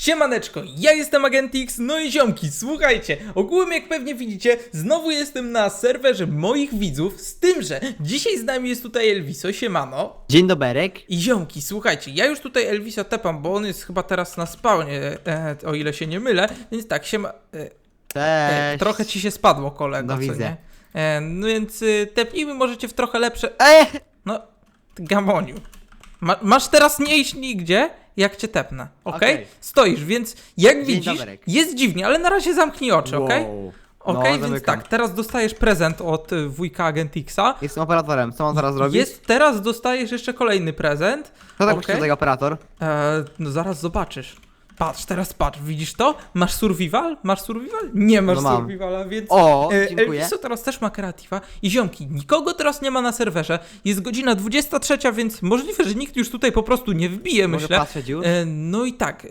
Siemaneczko, ja jestem Agent X, no i ziomki, słuchajcie, ogółem jak pewnie widzicie, znowu jestem na serwerze moich widzów, z tym, że dzisiaj z nami jest tutaj Elviso, siemano. Dzień doberek. I ziomki, słuchajcie, ja już tutaj Elvisa tepam, bo on jest chyba teraz na spawnie, e, o ile się nie mylę, więc tak, siema, e, e, Cześć. trochę ci się spadło kolego, No co widzę. nie? E, no więc y, tepnijmy możecie w trochę lepsze, Ej! no, ty gamoniu. Ma, masz teraz nie iść nigdzie, jak cię tepnę, okej? Okej. Stoisz, więc jak Dzień widzisz, doberek. jest dziwnie, ale na razie zamknij oczy, okej? Wow. Okej, No, więc zamykam. tak, teraz dostajesz prezent od y, wujka Agent Xa. Jestem operatorem, co mam teraz zrobić? Jest, teraz dostajesz jeszcze kolejny prezent. Co tak okej. okay. tutaj operator? E, no zaraz zobaczysz. Patrz, teraz patrz, widzisz to? Masz survival? Masz survival? Nie masz No mam. survivala, więc... O, E, dziękuję. Elviso teraz też ma kreatywa i ziomki, nikogo teraz nie ma na serwerze. Jest godzina 23, więc możliwe, że nikt już tutaj po prostu nie wbije, Mogę myślę. patrzeć już? E, no i tak, e,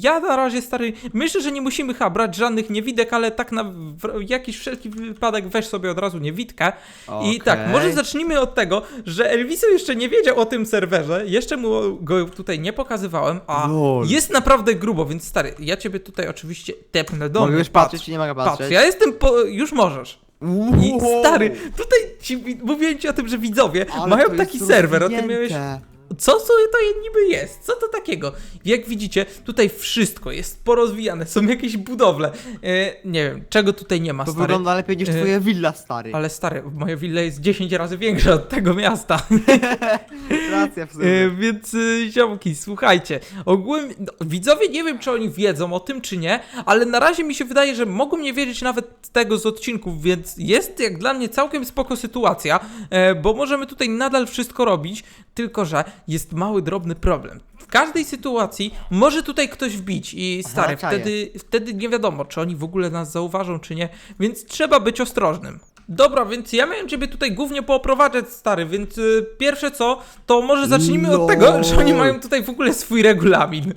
ja na razie stary, myślę, że nie musimy chyba brać żadnych niewidek, ale tak na w, jakiś wszelki wypadek weź sobie od razu niewidkę. I Okej. tak, może zacznijmy od tego, że Elviso jeszcze nie wiedział o tym serwerze, jeszcze mu go tutaj nie pokazywałem, a Lol. jest naprawdę grubo, więc stary, ja ciebie tutaj oczywiście tepnę do Mogę mnie. już patrzeć, czy nie mogę Patrz, patrzeć? ja jestem po... już możesz. I Wow. stary, tutaj ci, mówiłem ci o tym, że widzowie Ale mają to taki serwer, o tym miałeś rozwinięte. Co to niby jest? Co to takiego? Jak widzicie, tutaj wszystko jest porozwijane, są jakieś budowle. E, nie wiem, czego tutaj nie ma, To stary. wygląda lepiej niż E, twoja willa, stary. Ale stary, moja willa jest 10 razy większa od tego miasta. Racja w E, sumie. więc e, ziomki, słuchajcie. Ogółem no, widzowie nie wiem, czy oni wiedzą o tym, czy nie, ale na razie mi się wydaje, że mogą nie wiedzieć nawet tego z odcinków, więc jest jak dla mnie całkiem spoko sytuacja, e, bo możemy tutaj nadal wszystko robić, tylko że jest mały, drobny problem. W każdej sytuacji może tutaj ktoś wbić i Aha, stary, czaję. wtedy, wtedy nie wiadomo, czy oni w ogóle nas zauważą, czy nie, więc trzeba być ostrożnym. Dobra, więc ja miałem ciebie tutaj głównie pooprowadzać, stary, więc y, pierwsze co, to może zacznijmy od tego, że oni mają tutaj w ogóle swój regulamin.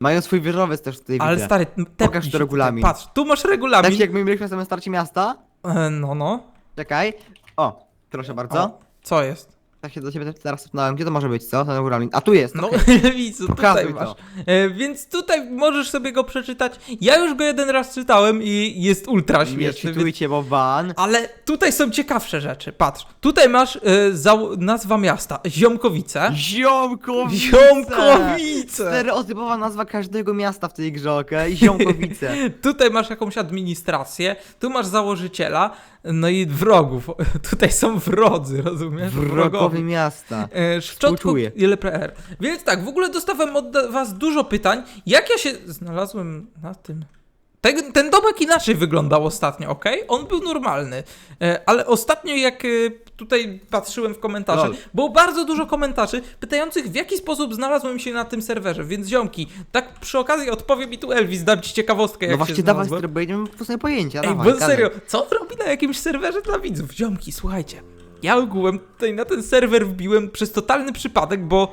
Mają swój wieżowiec też tutaj Ale widzę. stary, tepnij Pokaż to regulamin. Tutaj. Patrz, tu masz regulamin. Tak jak my mieliśmy na samym starcie miasta? E, no, no. Czekaj. O, proszę bardzo. O, co jest? Tak się do ciebie teraz zapnąłem. Gdzie to może być, co? Ten regulamin. A tu jest, No, okej. widzu, Pokazuj tutaj to. masz. E, więc tutaj możesz sobie go przeczytać. Ja już go jeden raz czytałem i jest ultra Nie śmieszny. więc- czytujcie, bo ban. Ale tutaj są ciekawsze rzeczy. Patrz, tutaj masz e, zał- nazwa miasta, Ziomkowice. Ziomkowice! Ziomkowice! Stereotypowa nazwa każdego miasta w tej grze, okej? Ziomkowice. Tutaj masz jakąś administrację, tu masz założyciela, no i wrogów. Tutaj są wrodzy, rozumiesz? Wrogowie miasta. E, Szczotko Współczuję. LPR. Więc tak, w ogóle dostałem od was dużo pytań. Jak ja się znalazłem na tym? Ten, ten domek inaczej wyglądał ostatnio, ok? On był normalny. E, ale ostatnio, jak e, tutaj patrzyłem w komentarze, Lol. było bardzo dużo komentarzy pytających, w jaki sposób znalazłem się na tym serwerze. Więc ziomki, tak przy okazji odpowie mi tu Elvis, dam ci ciekawostkę, jak No się właśnie dawaj, znalazłem. bo nie mam pojęcia. Ej, dawaj, bo gadaj. serio, co on robi na jakimś serwerze dla widzów? Ziomki, słuchajcie, ja ogółem tutaj na ten serwer wbiłem przez totalny przypadek, bo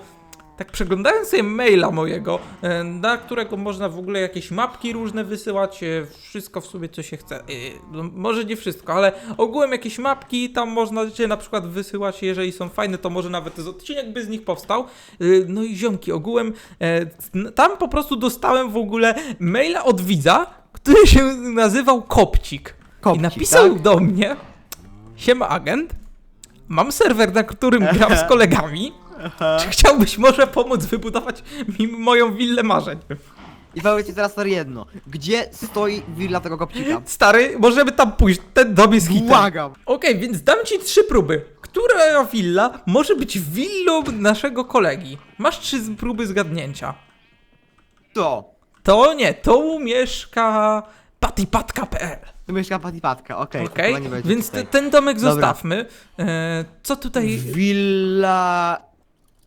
tak przeglądałem sobie maila mojego, e, na którego można w ogóle jakieś mapki różne wysyłać, e, wszystko w sobie co się chce. E, No, może nie wszystko, ale ogółem jakieś mapki tam można się na przykład wysyłać, jeżeli są fajne, to może nawet z odcinek by z nich powstał. No i ziomki, ogółem tam po prostu dostałem w ogóle maila od widza, który się nazywał Kopcik. I napisał tak? do mnie, siema agent, mam serwer, na którym gram z kolegami, czy chciałbyś może pomóc wybudować mi moją willę marzeń? I powiedz ci teraz stary jedno. Gdzie stoi willa tego kopcika? Stary, możemy tam pójść, ten dom jest hitem. Błagam. Okej, więc dam ci trzy próby. Która willa może być willą naszego kolegi? Masz trzy z- próby zgadnięcia. To. To nie, to mieszka patipatka.pl. Tu mieszka patipatka, okej. to Okej, chyba nie będzie więc te, tutaj. ten domek Dobra. zostawmy. E, co tutaj... Willa...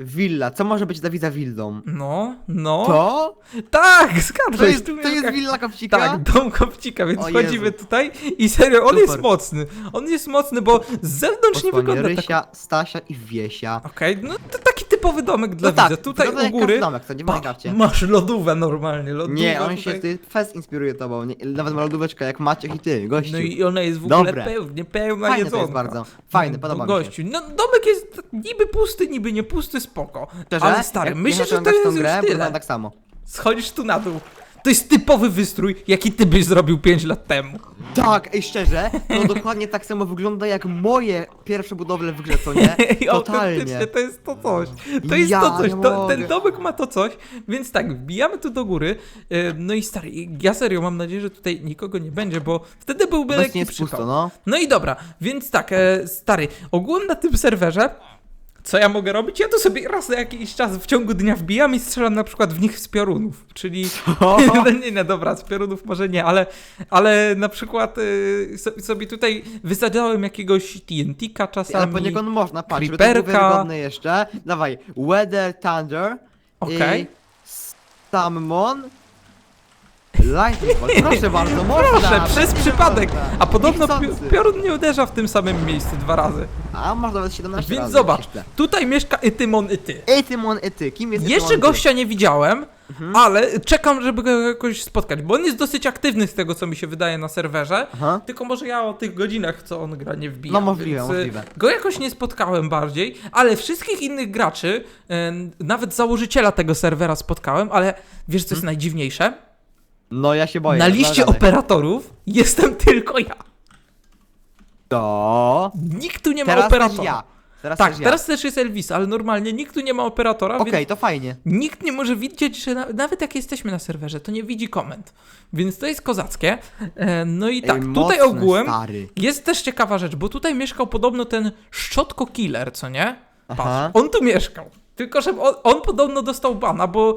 Willa. Co może być dla widza willą? No, no. To? Tak, zgadłeś. To jest, tu to jest mieszka- willa kopcika? Tak, dom kopcika, więc O wchodzimy Jezu. tutaj i serio, on Super. jest mocny. On jest mocny, bo z zewnątrz nie Osłanie wygląda tak. Rysia, Stasia i Wiesia. Okej, no to taki typowy domek dla No tak, widza. Tutaj wygląda u jak góry. domek, co nie w Pa, Minecrafcie. masz lodówę normalnie, lodówę Nie, on tutaj. się ty fest inspiruje tobą. Nie, nawet ma lodóweczkę jak Maciek i ty, gościu. No i ona jest w ogóle Dobre. pewnie pełna Fajne to jedzonka. jest bardzo. Fajne, No, podoba mi się. gościu, no domek jest niby pusty, niby nie pusty, spoko. Szczerze? Ale stary, jak myślę, że to zacząłem grać jest tą już grę, tyle. wygląda tak samo. Schodzisz tu na dół. To jest typowy wystrój, jaki ty byś zrobił 5 lat temu. Tak, ej, szczerze, no dokładnie tak samo wygląda jak moje pierwsze budowle w grze, co nie? Ej, Totalnie. autentycznie, to jest to coś. To jest Ja to coś. nie To, ten domek ma to coś, więc tak, wbijamy tu do góry. e, No i stary, ja serio mam nadzieję, że tutaj nikogo nie będzie, bo wtedy byłby Obecnie lekki jest przypał. pusto, no. No i dobra, więc tak, e, stary, ogólnie na tym serwerze, co ja mogę robić? Ja tu sobie raz na jakiś czas w ciągu dnia wbijam i strzelam na przykład w nich z piorunów, czyli... no nie, nie, dobra, z piorunów może nie, ale, ale na przykład y, so, sobie tutaj wysadzałem jakiegoś TNT-ka Ale czasami. poniekąd można, patrz, żeby to było Creeperka. wiarygodne jeszcze. Dawaj, Weather Thunder Okej. Salmon Lightning Bolt. Proszę bardzo, można! Proszę, przez przypadek. A podobno pi Niechcący. piorun nie uderza w tym samym miejscu dwa razy. A masz nawet 17 Więc razy. zobacz, Jeszcze. tutaj mieszka Etymon Ety. Etymon Ety, kim jest Jeszcze Etymon gościa nie widziałem, Mhm. ale czekam, żeby go jakoś spotkać, bo on jest dosyć aktywny z tego, co mi się wydaje na serwerze. Aha. Tylko może ja o tych godzinach, co on gra, nie wbijam. No, możliwe, więc, y, możliwe. Go jakoś nie spotkałem bardziej, ale wszystkich innych graczy, nawet założyciela tego serwera spotkałem, ale wiesz, co jest najdziwniejsze? No ja się boję. na no liście operatorów jestem tylko ja. To... Nikt tu nie ma Teraz też operatora. ja. Teraz Tak, też ja. teraz też jest Elvis, ale normalnie nikt tu nie ma operatora, Okej, więc to fajnie. nikt nie może widzieć, że na, nawet jak jesteśmy na serwerze, to nie widzi komend. Więc to jest kozackie. E, no i tak, tutaj ogółem Stary. jest też ciekawa rzecz, bo tutaj mieszkał podobno ten szczotko killer, co nie? Patrz, Aha. on tu mieszkał. Tylko, że on, on podobno dostał bana, bo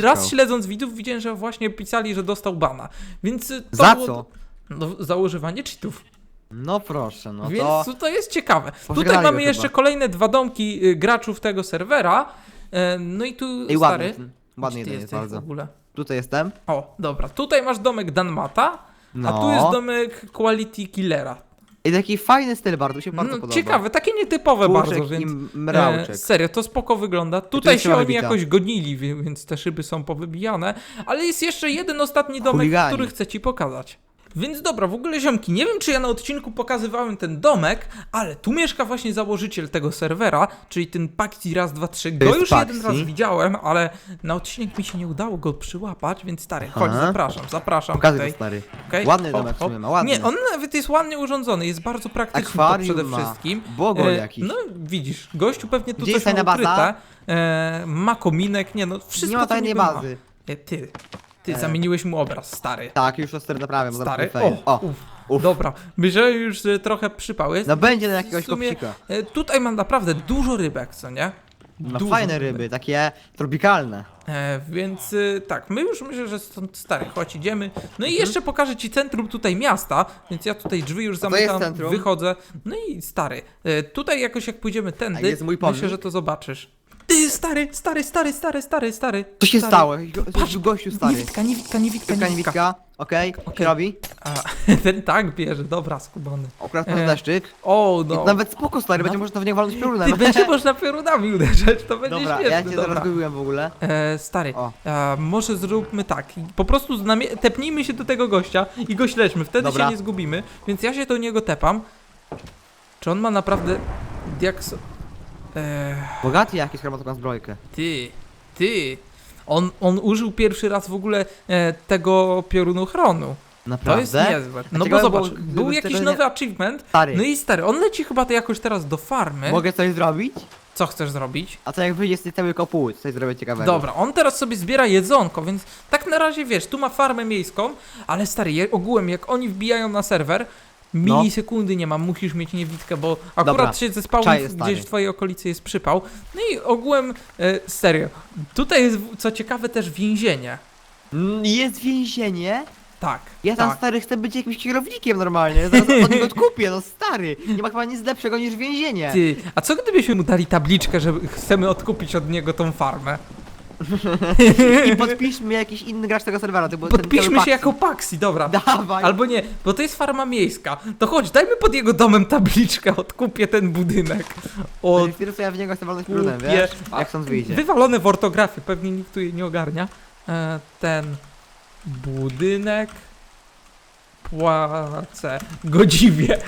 raz śledząc widzów widziałem, że właśnie pisali, że dostał bana. Więc y, to Za było- co? No, za używanie cheatów. No proszę, no Więc to... to... jest ciekawe. Tutaj Pożegnali mamy go jeszcze chyba. kolejne dwa domki y, graczów tego serwera. E, no i tu Ej, stary. ładny, ładny jeden jest jesteś w bardzo. ogóle? Tutaj jestem. O, dobra. Tutaj masz domek Danmata, No. a tu jest domek Quality Killera. I taki fajny styl bardzo, mi się bardzo No, podoba. ciekawe, takie nietypowe Puszek bardzo, i więc... E, serio, to spoko wygląda. Tutaj się oni wybita. jakoś gonili, więc te szyby są powybijane. Ale jest jeszcze jeden ostatni domek, Chuligani. który chcę ci pokazać. Więc dobra, w ogóle ziomki, nie wiem czy ja na odcinku pokazywałem ten domek, ale tu mieszka właśnie założyciel tego serwera, czyli ten Paxi raz, dwa, trzy. Go jest już Paxi? jeden raz widziałem, ale na odcinek mi się nie udało go przyłapać, więc stary, chodź, Aha. zapraszam, zapraszam Pokażę tutaj. to stary. Okej? Ładny Hop, domek w hop. sumie ma, ładny. Nie, on nawet jest ładnie urządzony, jest bardzo praktyczny to przede ma. wszystkim. Bogol E, jakiś. No widzisz, gościu pewnie tu Gdzie coś jest ma tajna ukryte. baza? E, ma kominek, nie no, wszystko nie ma tu tajnej niby ma. bazy. E, ty, ty E. zamieniłeś mu obraz, stary. Tak, już to stary naprawiam, Stary, o, O, uf, uf. dobra, myślę już że trochę przypał jest. No będzie na W jakiegoś sumie, kopcika. e, Tutaj mam naprawdę dużo rybek, co nie? No Dużo fajne ryby, takie tropikalne. E, więc y, tak, my już myślę, że stąd stary, chodź idziemy. No Mhm. i jeszcze pokażę ci centrum tutaj miasta, więc ja tutaj drzwi już to jest zamykam, centrum? wychodzę. No i stary, e, tutaj jakoś jak pójdziemy tędy, jest mój pomnik? myślę, że to zobaczysz. Ty, stary, stary, stary, stary, stary, stary. Co się stary. stało? Go- Patrz, gościu stary. Niewitka, niewitka, niewitka, Tylko niewitka. niewidka. Okej, Okej. co robi? A, ten tak bierze, dobra, skubany. Akurat E, deszczyk. O, no. Nawet spoko stary, będzie można w niego walnąć piorunem. Ty, będzie można piorunami uderzać, to będzie Dobra, śmieszne, ja cię dobra. zaraz gubiłem w ogóle. E, stary, O. e, może zróbmy tak. Po prostu znamie- tepnijmy się do tego gościa i go śledźmy, wtedy Dobra. się nie zgubimy. Więc ja się do niego tepam. Czy on ma naprawdę diakso... E, Bogaty jakiś chyba taką zbrojkę. ty, ty. On, on użył pierwszy raz w ogóle e, tego piorunu chronu. To Naprawdę? jest niezłe. No bo zobacz, był jakiś tego nowy nie- achievement. Stary, No i stary, on leci chyba to jakoś teraz do farmy. mogę coś zrobić? Co chcesz zrobić? A co jak wyjdzie z tej cały kopuły? Coś zrobię ciekawego. Dobra, on teraz sobie zbiera jedzonko, więc tak na razie wiesz, tu ma farmę miejską, ale stary, je, ogółem jak oni wbijają na serwer, milisekundy nie ma, musisz mieć niewidkę, bo akurat Dobra, się zespały czaję, gdzieś w twojej okolicy jest przypał. No i ogółem, e, serio, tutaj jest co ciekawe też więzienie. Mm, Jest więzienie? Tak, Ja tam tak. stary chcę być jakimś kierownikiem normalnie. Ja zaraz od niego odkupię, no stary. Nie ma chyba nic lepszego niż więzienie. Ty, a co gdybyśmy mu dali tabliczkę, że chcemy odkupić od niego tą farmę? I podpiszmy jakiś inny gracz tego serwera. To był ten Podpiszmy się jako Paxi, dobra. Dawaj. Albo nie, bo to jest farma miejska. To chodź, dajmy pod jego domem tabliczkę, odkupię ten budynek. Od Od... ja w niego chcę walnąć prudem, Kupię. wiesz? Jak stąd wyjdzie. Wywalone w ortografię, pewnie nikt tu jej nie ogarnia. E, ten budynek płacę godziwie.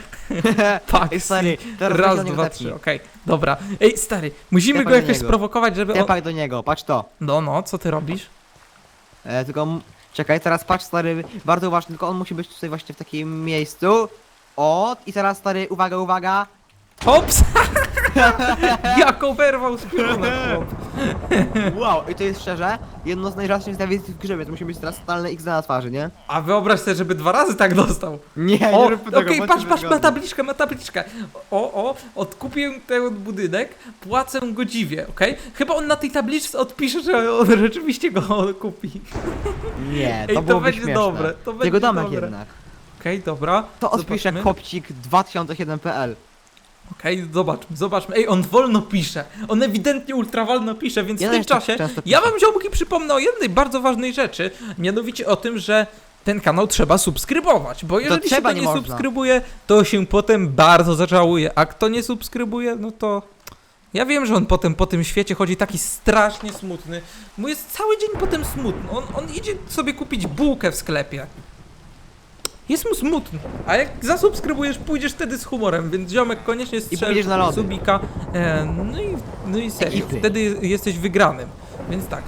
Tak, Ej stary, teraz raz, weź do niego dwa, tepnij. trzy, okej. Dobra. Ej, stary, musimy go do jakoś niego. sprowokować, żeby... On... Tepaj do niego, patrz to. No, no, co ty robisz? E, tylko m- Czekaj, teraz patrz stary, bardzo uważnie, tylko on musi być tutaj właśnie w takim miejscu. O, i teraz stary, uwaga, uwaga. Hops! Jak oberwał z piorunek, chłop. Wow, i to jest szczerze, jedno z najrzadszych zjawisk w grze, więc musi być teraz totalne X na twarzy, nie? A wyobraź sobie, żeby dwa razy tak dostał. Nie, O, nie rób tego, okej, bądźmy patrz, patrz, ma zgodni. tabliczkę, ma tabliczkę. O, o, odkupię ten budynek, płacę godziwie, okej? Chyba on na tej tabliczce odpisze, że on rzeczywiście go kupi. Nie, Ej, to to byłoby będzie śmieszne. dobre, to będzie Jego domek dobre. jednak. Okej, dobra. To odpisze Zobaczmy. kopcik 2007.pl. Okej, zobaczmy, zobaczmy. Ej, on wolno pisze. On ewidentnie ultra wolno pisze, więc Ja w tym też tak czasie często ja piszę. wam ziomki przypomnę o jednej bardzo ważnej rzeczy, mianowicie o tym, że ten kanał trzeba subskrybować, bo jeżeli się trzeba, to nie nie, można. subskrybuje, to się potem bardzo zażałuje, a kto nie subskrybuje, no to... Ja wiem, że on potem po tym świecie chodzi taki strasznie smutny. Mu jest cały dzień potem smutny. On, on idzie sobie kupić bułkę w sklepie. Jest mu smutno. A jak zasubskrybujesz, pójdziesz wtedy z humorem, więc ziomek koniecznie strzel pójdziesz na lody. subika. E, no i, no i serio, ty. wtedy jesteś wygranym. Więc tak,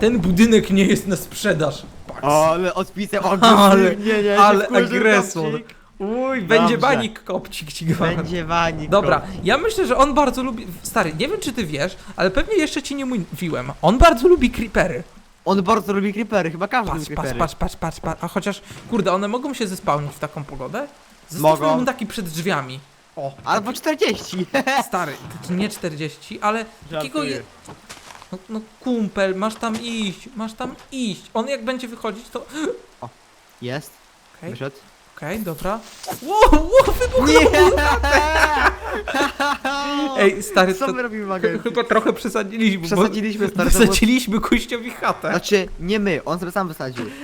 ten budynek nie jest na sprzedaż. Pax. O, ale odpisem Ale- agresywnie, nie, ale wkurzył agresor. Uj, będzie Dobrze. banik kopcik ci gwarantuję. Będzie wanik. Dobra, ja myślę, że on bardzo lubi. Stary, nie wiem czy ty wiesz, ale pewnie jeszcze ci nie mówiłem. On bardzo lubi creepery. On bardzo lubi creepery, chyba każdy Patrz, lubi patrz, creepery. patrz, patrz, patrz, patrz. A chociaż, kurde, one mogą się zespałnić w taką pogodę? Zostawmy Mogą. mu taki przed drzwiami. O, Albo 40. stary, to nie 40, ale takiego je... No, no kumpel, masz tam iść, masz tam iść. On jak będzie wychodzić, to... Jest, Okej, wyszedł. Okej, dobra. Wow, wow, wybuchnął! Ej, stary, Co to my robimy ch- chyba trochę przesadziliśmy, bo Przesadziliśmy, stary, to było- wysadziliśmy gościowi chatę. Znaczy, nie my, on sobie sam wysadził.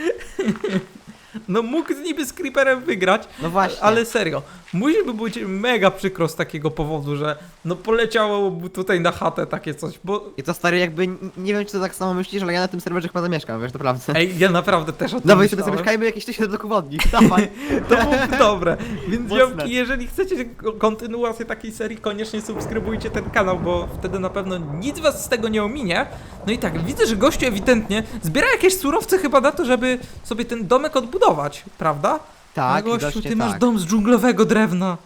No mógł niby z Creeperem wygrać, No właśnie. ale serio, musi by być mega przykro z takiego powodu, że no poleciało tutaj na chatę takie coś, bo I to stary, jakby, nie wiem czy to tak samo myślisz, ale ja na tym serwerze chyba zamieszkam, wiesz, naprawdę. ej, ja naprawdę też o tym Dawaj sobie zamieszkajmy jakieś tysiące do kowodni, dawaj. To byłoby dobre. Więc Mocne. jeżeli chcecie ko- kontynuację takiej serii, koniecznie subskrybujcie ten kanał, bo wtedy na pewno nic was z tego nie ominie. No i tak, widzę, że gościu ewidentnie zbiera jakieś surowce chyba na to, żeby sobie ten domek odbudować, prawda? Tak, no gościu, widocznie ty masz tak. dom z dżunglowego drewna.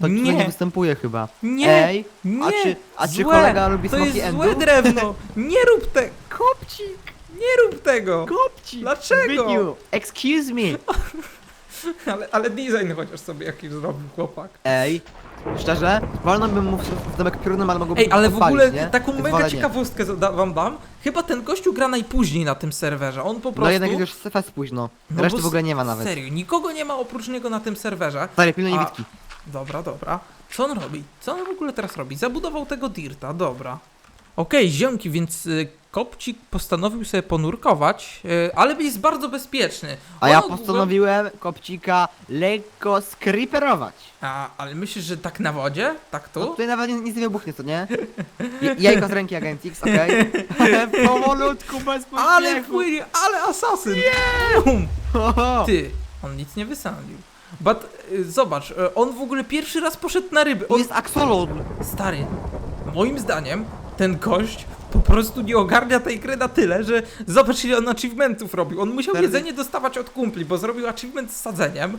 To nie. nie występuje chyba. nie, Ej, nie, a czy, a czy złe, kolega lubi to smoki jest endu? złe drewno. Nie rób te, Kopcik, nie rób tego. kopcik. Dlaczego? Zbytniu, Excuse me. Ale, ale design chociaż sobie jakiś zrobił chłopak. Ej, szczerze, wolno bym mu w w domek piorunem, ale mogłoby Ej, ale w ogóle nie? taką Więc mega wolę nie. ciekawostkę wam dam. Chyba ten gościu gra najpóźniej na tym serwerze. On po prostu. No jednak jest już fest późno. No Reszty bo w ogóle nie ma nawet. Serio, nikogo nie ma oprócz niego na tym serwerze. Stary, pilnuj A- niewidki. Dobra, dobra. Co on robi? Co on w ogóle teraz robi? Zabudował tego dirta, dobra. Okej, ziomki, więc y, Kopcik postanowił sobie ponurkować, y, ale jest bardzo bezpieczny. A ja ogółem- postanowiłem kopcika lekko skriperować. A, ale myślisz, że tak na wodzie? Tak No tu? tutaj nawet nic nic nie wybuchnie, co nie? J- Jajko z ręki Agentix, okej? Powolutku, bez pośpiechu. Ale płynie, ale asasyn! Bum. Oho. Ty, on nic nie wysadził. But, y, zobacz, y, on w ogóle pierwszy raz poszedł na ryby. On, jest Axolotl. stary, moim zdaniem, ten gość po prostu nie ogarnia tej gry na tyle, że zobacz ile on achievementów robił. On musiał Stary- jedzenie dostawać od kumpli, bo zrobił achievement z sadzeniem.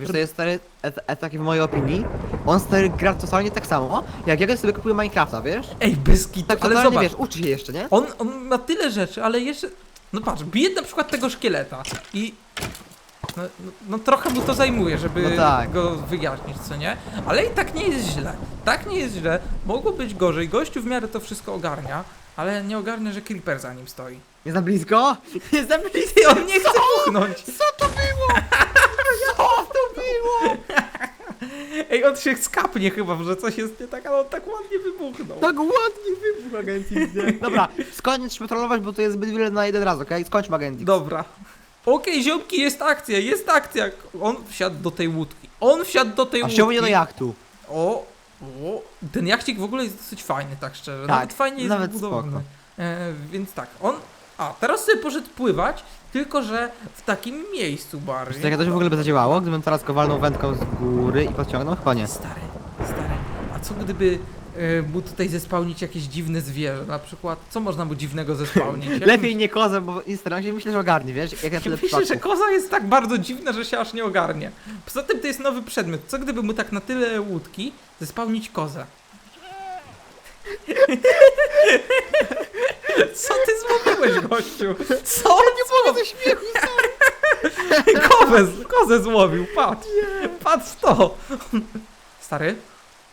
Wiesz, to jest stary, et, et, taki w mojej opinii. On stary gra totalnie tak samo, jak ja sobie kupuję Minecrafta, wiesz? Ej, bez kitu, Tak ale totalnie, zobacz, wiesz, uczy się jeszcze, nie? on, on ma tyle rzeczy, ale jeszcze... No patrz, bije na przykład tego szkieleta i... No, no, no trochę mu to zajmuje, żeby No tak. go wyjaśnić, co nie? Ale i tak nie jest źle. Tak nie jest źle. Mogło być gorzej. Gościu w miarę to wszystko ogarnia, ale nie ogarnia, że Creeper za nim stoi. Jest za blisko? Jest za blisko! I on nie chce puchnąć. Co to było? Co to było? Ej, on się skapnie chyba, że coś jest nie tak, ale on tak ładnie wybuchnął. Tak ładnie wybuchł Agentix, nie? Dobra, skończmy trollować, bo to jest zbyt wiele na jeden raz, okej? Skończmy Agentix. Dobra. Okej, ziomki, jest akcja, jest akcja. On wsiadł do tej łódki. On wsiadł do tej A łódki. wsiądzie do jachtu. O, o, ten jachcik w ogóle jest dosyć fajny, tak szczerze. Tak, nawet fajnie jest nawet zbudowany. E, więc tak, on. A, teraz sobie poszedł pływać, tylko że w takim miejscu bardziej. Czy tak to w ogóle by zadziałało, gdybym teraz go walnął wędką z góry i podciągnął? Chyba nie. Stary, stary. A co gdyby mu tutaj zespałnić jakieś dziwne zwierzę, na przykład, co można mu dziwnego zespałnić? Lepiej nie kozę, bo Instagram się myślę, że ogarnie, wiesz? Jak ja tyle Myślę, że koza jest tak bardzo dziwna, że się aż nie ogarnie. Poza tym to jest nowy przedmiot. Co gdyby mu tak na tyle łódki zespałnić kozę? Co ty złowiłeś, gościu? Co? Nie mogę ze śmiechu, Kozę, kozę złowił, patrz. Patrz to. Stary,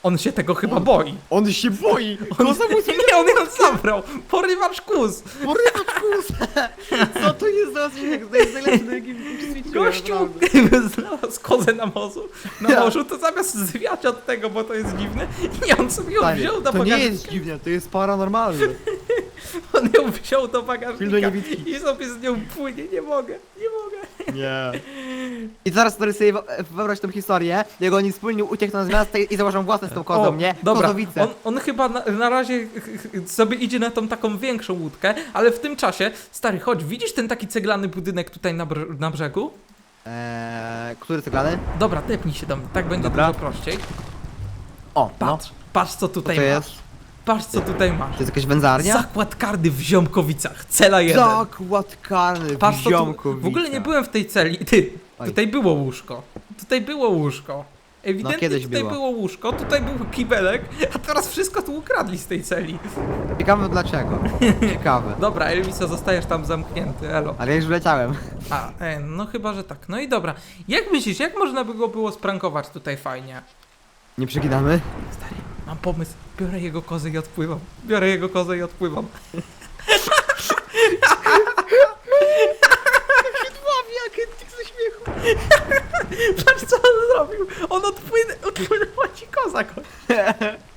on się tego chyba boi. On się boi! Koza mu Nie, on ją zabrał. Porywacz kus. Porywacz kus! Co to jest za odcinek? To jest najlepszy, na jakim ćwiczyłem, Gościu naprawdę. znalazł kozę na morzu, na Ja. morzu, to zamiast zwiać od tego, bo to jest dziwne, nie, on sobie ją Stary, wziął do To nie bagażnika. jest dziwne, to jest paranormalne. On ją wziął do Pilnuj bagażnika niewidki. i sobie z nią płynie, nie mogę, nie mogę. Nie. I teraz stary sobie wo- wyobraź tą historię, jak oni wspólnie uciekną z miasta i założą własne z tą kozą, nie? dobra, Kozowice. on, on chyba na, na razie ch- ch- sobie idzie na tą taką większą łódkę, ale w tym czasie, stary, chodź, widzisz ten taki ceglany budynek tutaj na, br- na brzegu? Eee, który ceglany? Dobra, tepnij się do mnie, tak będzie Dobra. dużo prościej. O, Patrz, patrz co no. tutaj to masz, jest? Patrz co tutaj masz. To jest jakaś wędzarnia? Zakład karny w Ziomkowicach, cela jeden. Zakład karny Patrz, w to tu, ziomku. w ogóle nie byłem w tej celi. Ty, Oj. tutaj było łóżko. Tutaj było łóżko. Ewidentnie No, kiedyś tutaj było. było. łóżko, tutaj był kibelek, a teraz wszystko tu ukradli z tej celi. Ciekawe dlaczego. Ciekawe. Dobra, Elviso, zostajesz tam zamknięty, elo. Ale ja już wleciałem. A, e, no chyba, że tak. No i dobra. Jak myślisz, jak można by go było sprankować tutaj fajnie? Nie przeginamy? Stary, mam pomysł. Biorę jego kozę i odpływam. Biorę jego kozę i odpływam. Jakie ze śmiechu. Patrz co on zrobił! On odpłynął, odpłynęła ci koza, ko-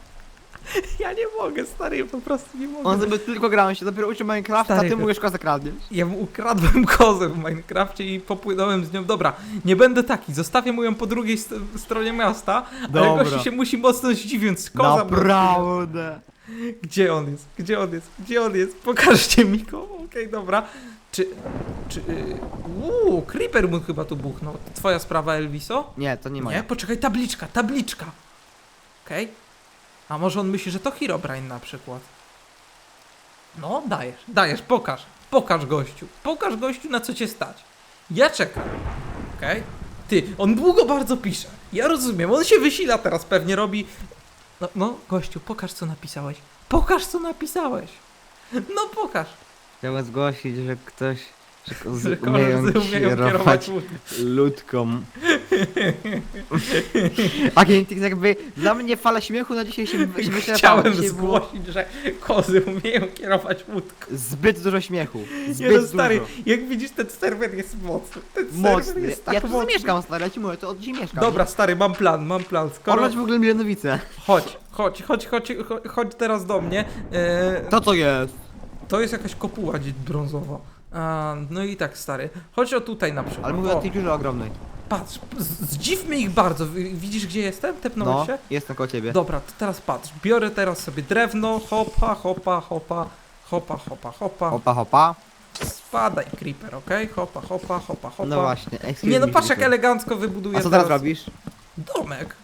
Ja nie mogę, stary, ja po prostu nie mogę. On sobie tylko grał, on się dopiero uczył Minecrafta, a Stary, ty mu już kozę kradniesz. Ja mu ukradłem kozę w Minecrafcie i popłynąłem z nią. Dobra, nie będę taki, zostawię mu ją po drugiej st- stronie miasta, ale Dobra. się musi mocno zdziwić. Koza mu- Naprawdę. Gdzie on jest? Gdzie on jest? Gdzie on jest? Pokażcie mi go. Okej, dobra. Czy... Czy... Yy, uuu, Creeper mu chyba tu buchnął. Twoja sprawa, Elviso? Nie, to nie moje. Nie, poczekaj, tabliczka, tabliczka. Okej. A może on myśli, że to Herobrine na przykład? No, dajesz, dajesz, pokaż. Pokaż gościu. Pokaż gościu, na co cię stać. Ja czekam. Okej? Ty, on długo bardzo pisze. Ja rozumiem, on się wysila teraz, pewnie robi... No, no, gościu, pokaż, co napisałeś. Pokaż, co napisałeś. No, pokaż. Chciałem zgłosić, że ktoś... Kozy umieją umieją kierować ludką. Agent X jakby dla mnie fala śmiechu na dzisiaj się, się. Chciałem Dzisiaj było zgłosić, że kozy umieją kierować łódką. Zbyt dużo śmiechu. Nie Zbyt no stary, dużo. jak widzisz ten serwer jest mocny. Ten serwer Mocny. jest tak ja tu mocny. mieszkam stary, ja ci mówię, to od dzisiaj mieszkam. Dobra stary, mam plan, mam plan. Skoro... Orlać w ogóle Milanowice. Chodź, chodź, chodź, chodź, chodź, teraz do mnie. E, To co jest? to jest jakaś kopuła brązowa. A, no i tak stary. Chodź o tutaj na przykład. Ale mówię o, tej dziurze ogromnej. patrz, z- zdziwmy ich bardzo. Wi- Widzisz gdzie jestem? Tepnąłeś No, się? jestem koło ciebie. Dobra, to teraz patrz. Biorę teraz sobie drewno, hopa, hopa, hopa, hopa, hopa, hopa. Hopa, hopa. Spadaj, creeper, okej? Hopa, hopa, hopa, hopa. No właśnie. excuse Nie no me, patrz jak elegancko wybuduję A co teraz robisz? Domek.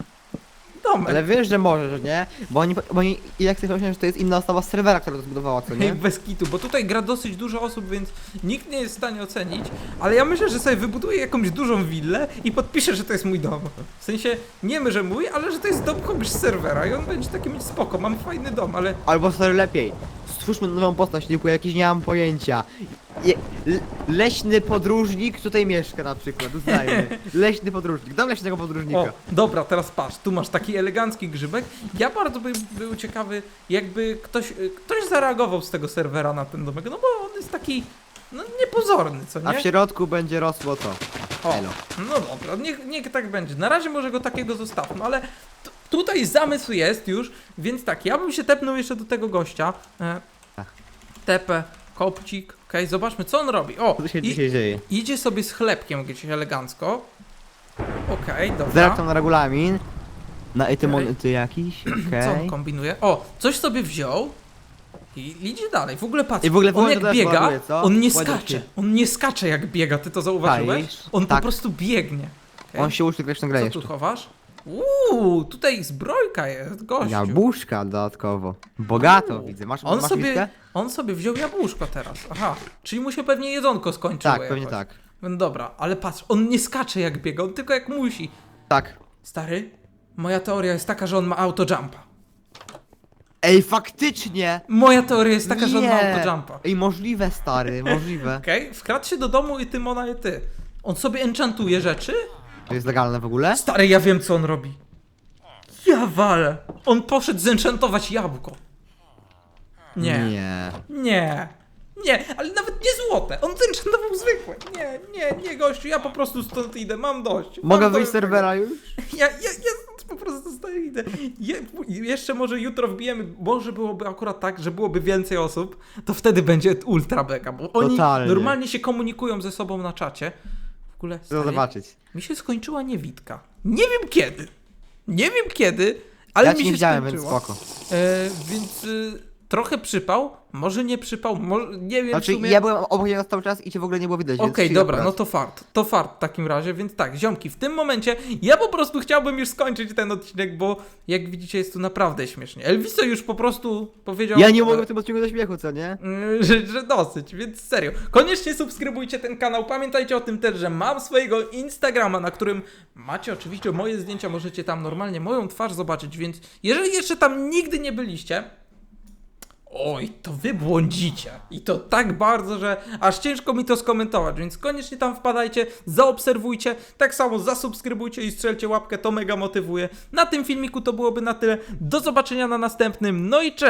Domek. Ale wiesz, że możesz, nie? Bo oni, bo oni jak sobie myślałem, że to jest inna osoba z serwera, która to zbudowała, co Ej, nie? Bez kitu, bo tutaj gra dosyć dużo osób, więc nikt nie jest w stanie ocenić, ale ja myślę, że sobie wybuduję jakąś dużą willę i podpiszę, że to jest mój dom. W sensie, nie my, że mój, ale że to jest dom kogoś z serwera i on będzie taki mieć spoko, mam fajny dom, ale Albo stary lepiej. Stwórzmy nową postać, tylko jakiś nie mam pojęcia. Je, le, leśny podróżnik tutaj mieszka na przykład, uznajmy. Leśny podróżnik, dom leśnego podróżnika. O, dobra, teraz patrz, tu masz taki elegancki grzybek. Ja bardzo bym był ciekawy, jakby ktoś, y, ktoś zareagował z tego serwera na ten domek, no bo on jest taki, no niepozorny, co nie? A w środku będzie rosło to. O, Elo. no dobra, niech, niech tak będzie. Na razie może go takiego zostawmy, ale t- tutaj zamysł jest już, więc tak, ja bym się tepnął jeszcze do tego gościa. E, Tak. tepę, kopcik, okej, zobaczmy co on robi. O, Co się dzisiaj dzieje? idzie sobie z chlebkiem gdzieś elegancko. Okej, dobra. Zerkam na regulamin. Na Okej. etymony jakiś, Co okej. on kombinuje? O, coś sobie wziął i idzie dalej. W ogóle patrz, I w ogóle on wolno jak biega, ładuje, co? on nie skacze. się- On nie skacze jak biega, ty to zauważyłeś? Czaisz? On po Tak. prostu biegnie. Okej. On się uczy grać na grę Co jeszcze. tu chowasz? Uuu, tutaj zbrojka jest, gościu. Jabłuszka dodatkowo. Bogato Uuu. widzę. Masz, On masz sobie, miskę? on sobie wziął jabłuszko teraz. Aha, czyli mu się pewnie jedzonko skończyło Tak, pewnie jakoś. tak. No Dobra, ale patrz, on nie skacze jak biega, on tylko jak musi. Tak. Stary, moja teoria jest taka, że on ma autojumpa. Ej, faktycznie! Moja teoria jest taka, że on ma Nie. autojumpa. Ej, możliwe, stary, możliwe. Okej, wkradł się do domu i Tymona i ty. On sobie enchantuje rzeczy? To jest legalne w ogóle? Stary, ja wiem co on robi. Ja walę. On poszedł zenchantować jabłko. Nie. Nie. Nie. Nie, ale nawet nie złote. On zenchantował zwykłe. Nie, nie, nie gościu, ja po prostu stąd idę, mam dość. Mogę wyjść z tego. serwera już? Ja, ja, ja po prostu stąd idę. Je, jeszcze może jutro wbijemy, może byłoby akurat tak, że byłoby więcej osób, to wtedy będzie ultra beka, bo oni Totalnie. normalnie się komunikują ze sobą na czacie. W ogóle, Chcę stary, zobaczyć. mi się skończyła niewidka. Nie wiem kiedy. Nie wiem kiedy, ale ja mi się nie widziałem, skończyła. więc spoko. E, więc y, trochę przypał, może nie przypał, może, nie wiem Znaczy, w sumie. ja byłem obok niego cały czas i cię w ogóle nie było widać. Okej, więc dobra, no to fart. To fart w takim razie, więc tak, ziomki, w tym momencie ja po prostu chciałbym już skończyć ten odcinek, bo jak widzicie jest tu naprawdę śmiesznie. Elviso już po prostu powiedział... Ja nie mogę w tym odcinku do śmiechu, co nie? Mm, że, że dosyć, więc serio. Koniecznie subskrybujcie ten kanał. Pamiętajcie o tym też, że mam swojego Instagrama, na którym macie oczywiście moje zdjęcia, możecie tam normalnie moją twarz zobaczyć, więc jeżeli jeszcze tam nigdy nie byliście, oj, to wy błądzicie. I to tak bardzo, że aż ciężko mi to skomentować, więc koniecznie tam wpadajcie, zaobserwujcie, tak samo zasubskrybujcie i strzelcie łapkę, to mega motywuje. Na tym filmiku to byłoby na tyle. Do zobaczenia na następnym, no i cześć!